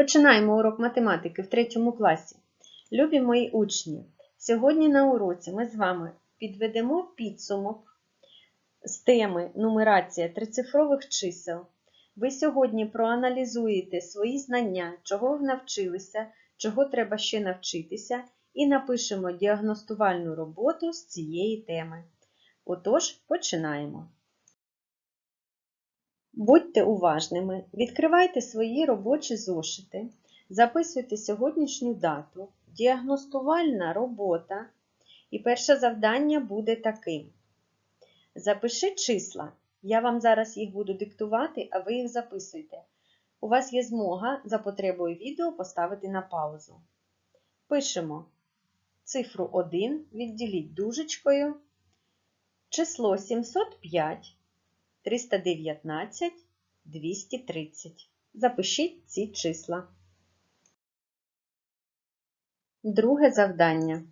Починаємо урок математики в третьому класі. Любі мої учні! Сьогодні на уроці ми з вами підведемо підсумок з теми нумерація трицифрових чисел. Ви сьогодні проаналізуєте свої знання, чого ви навчилися, чого треба ще навчитися, і напишемо діагностувальну роботу з цієї теми. Отож, починаємо. Будьте уважними, відкривайте свої робочі зошити, записуйте сьогоднішню дату, діагностувальна робота. І перше завдання буде таким. Запиши числа. Я вам зараз їх буду диктувати, а ви їх записуйте. У вас є змога за потребою відео поставити на паузу. Пишемо цифру 1, відділіть дужечкою, число 705. 319, 230. Запишіть ці числа. Друге завдання.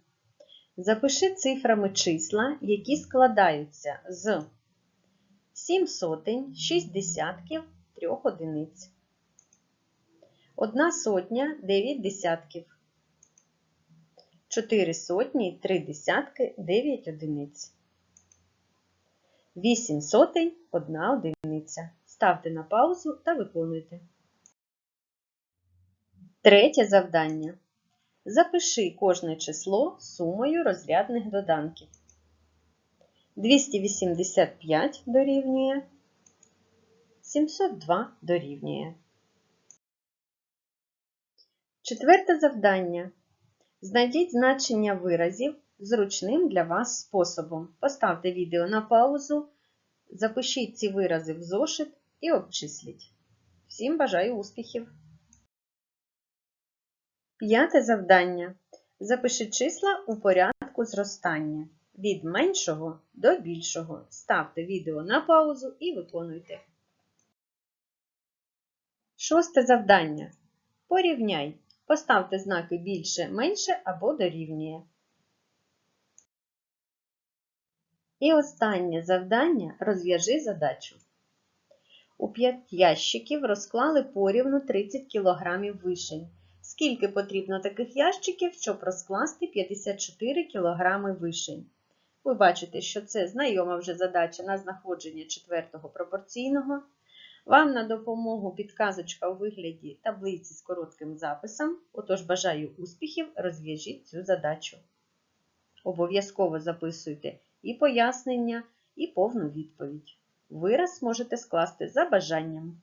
Запиши цифрами числа, які складаються з 7 сотень, 6 десятків, 3 одиниць. 1 сотня, 9 десятків. 4 сотні, 3 десятки, 9 одиниць. 8 сотень – 1 одиниця. Ставте на паузу та виконуйте. Третє завдання. Запиши кожне число сумою розрядних доданків. 285 дорівнює, 702 дорівнює. Четверте завдання. Знайдіть значення виразів зручним для вас способом. Поставте відео на паузу, запишіть ці вирази в зошит і обчисліть. Всім бажаю успіхів! П'яте завдання. Запиши числа у порядку зростання від меншого до більшого. Ставте відео на паузу і виконуйте. Шосте завдання. Порівняй. Поставте знаки більше, менше або дорівнює. І останнє завдання розв'яжи задачу. У 5 ящиків розклали порівну 30 кг вишень. Скільки потрібно таких ящиків, щоб розкласти 54 кг вишень? Ви бачите, що це знайома вже задача на знаходження четвертого пропорційного. Вам на допомогу підказочка у вигляді таблиці з коротким записом. Отож, бажаю успіхів, розв'яжіть цю задачу. Обов'язково записуйте і пояснення, і повну відповідь. Вираз можете скласти за бажанням.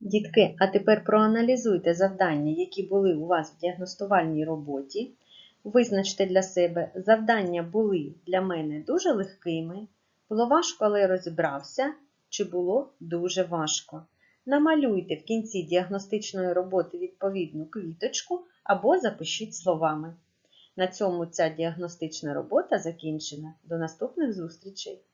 Дітки, а тепер проаналізуйте завдання, які були у вас в діагностувальній роботі. Визначте для себе, завдання були для мене дуже легкими, було важко, але розібрався, чи було дуже важко. Намалюйте в кінці діагностичної роботи відповідну квіточку або запишіть словами. На цьому ця діагностична робота закінчена. До наступних зустрічей!